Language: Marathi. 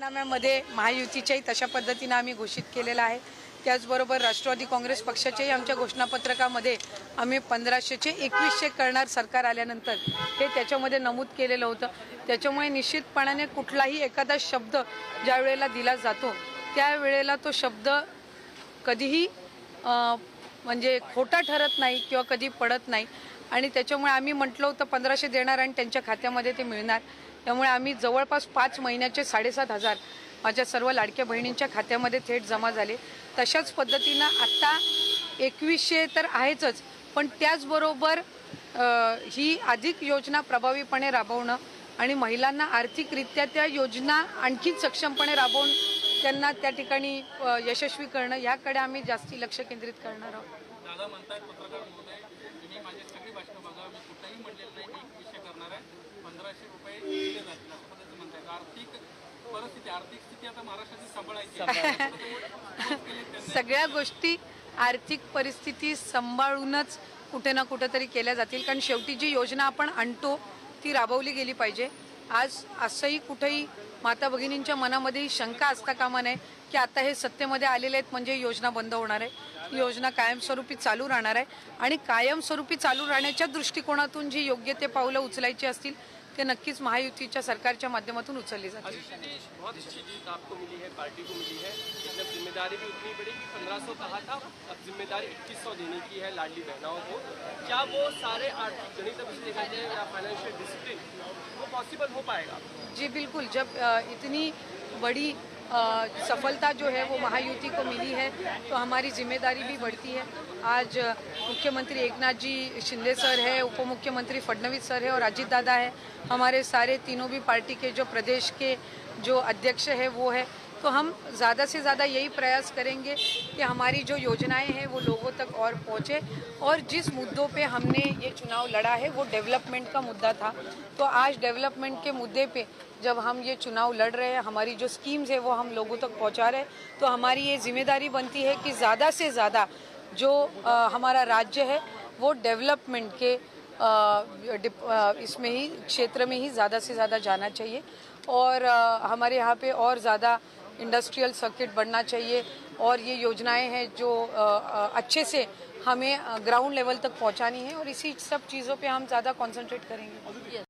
मध्ये महायुतीच्याही तशा पद्धतीनं आम्ही घोषित केलेलं आहे. त्याचबरोबर राष्ट्रवादी काँग्रेस पक्षाच्याही आमच्या घोषणापत्रकामध्ये आम्ही पंधराशेचे एकवीसशे करणार सरकार आल्यानंतर हे त्याच्यामध्ये नमूद केलेलं होतं. त्याच्यामुळे निश्चितपणाने कुठलाही एखादा शब्द ज्या वेळेला दिला जातो त्यावेळेला तो शब्द कधीही म्हणजे खोटा ठरत नाही किंवा कधी पडत नाही. आणि त्याच्यामुळे आम्ही म्हटलं होतं पंधराशे देणार आणि त्यांच्या खात्यामध्ये ते मिळणार. त्यामुळे आम्ही जवळपास पाच महिन्याचे साडेसात हजार माझ्या सर्व लाडक्या बहिणींच्या खात्यामध्ये थेट जमा झाले. तशाच पद्धतीनं आत्ता एकवीसशे तर आहेचच पण त्याचबरोबर ही अधिक योजना प्रभावीपणे राबवणं आणि महिलांना आर्थिकरित्या त्या योजना आणखी सक्षमपणे राबवून त्यांना त्या ठिकाणी यशस्वी करणं याकडे आम्ही जास्ती लक्ष केंद्रित करणार आहोत. आर्थिक स्थिती आता महाराष्ट्राची सांभाळायची आहे. सगळ्या गोष्टी आर्थिक परिस्थिती सांभाळूनच कुठे ना कुठेतरी केल्या जातील. कारण शेवटी जी योजना आपण आणतो ती राबवली गेली पाहिजे. आज असंही कुठेही माता भगिनींच्या मनामध्ये शंका असता कामा नये की आता हे सत्तेमध्ये आलेले आहेत म्हणजे योजना बंद होणार आहे. योजना कायमस्वरूपी चालू राहणार आहे. आणि कायमस्वरूपी चालू राहण्याच्या दृष्टिकोनातून जी योग्य ते पावलं उचलायची असतील ते नक्कीच महायुतीच्या सरकारच्या माध्यमातून उचलली बहुत अच्छी जीत आपको मिली है पार्टी को मिली है। जब जिम्मेदारी भी उतनी बड़ी कि पंद्रह सौ कहा था अब जिम्मेदारी इक्कीस सौ देने की है लाडली बहनाओं को। क्या वो सारे आर्थिक गणित अभी देखा जाए या फाइनेंशियल डिसिप्लिन वो पॉसिबल हो पाएगा? जी बिल्कुल। जब इतनी बड़ी सफलता जो है वो महायुति को मिली है तो हमारी ज़िम्मेदारी भी बढ़ती है। आज मुख्यमंत्री एकनाथ जी शिंदे सर है उप मुख्यमंत्री फडणवीस सर है और अजीत दादा है। हमारे सारे तीनों भी पार्टी के जो प्रदेश के जो अध्यक्ष है वो है। तो हम ज़्यादा से ज़्यादा यही प्रयास करेंगे कि हमारी जो योजनाएँ हैं वो लोगों तक और पहुँचे। और जिस मुद्दों पे हमने ये चुनाव लड़ा है वो डेवलपमेंट का मुद्दा था। तो आज डेवलपमेंट के मुद्दे पे जब हम ये चुनाव लड़ रहे हैं हमारी जो स्कीम्स है वो हम लोगों तक पहुँचा रहे हैं तो हमारी ये ज़िम्मेदारी बनती है कि ज़्यादा से ज़्यादा जो अ, हमारा राज्य है वो डेवलपमेंट के इसमें ही क्षेत्र में ही ज़्यादा से ज़्यादा जाना चाहिए। और अ, हमारे यहाँ पे और ज़्यादा इंडस्ट्रियल सर्किट बढ़ना चाहिए और ये योजनाएं हैं जो अच्छे से हमें ग्राउंड लेवल तक पहुंचानी है और इसी सब चीज़ों पे हम ज़्यादा कंसंट्रेट करेंगे।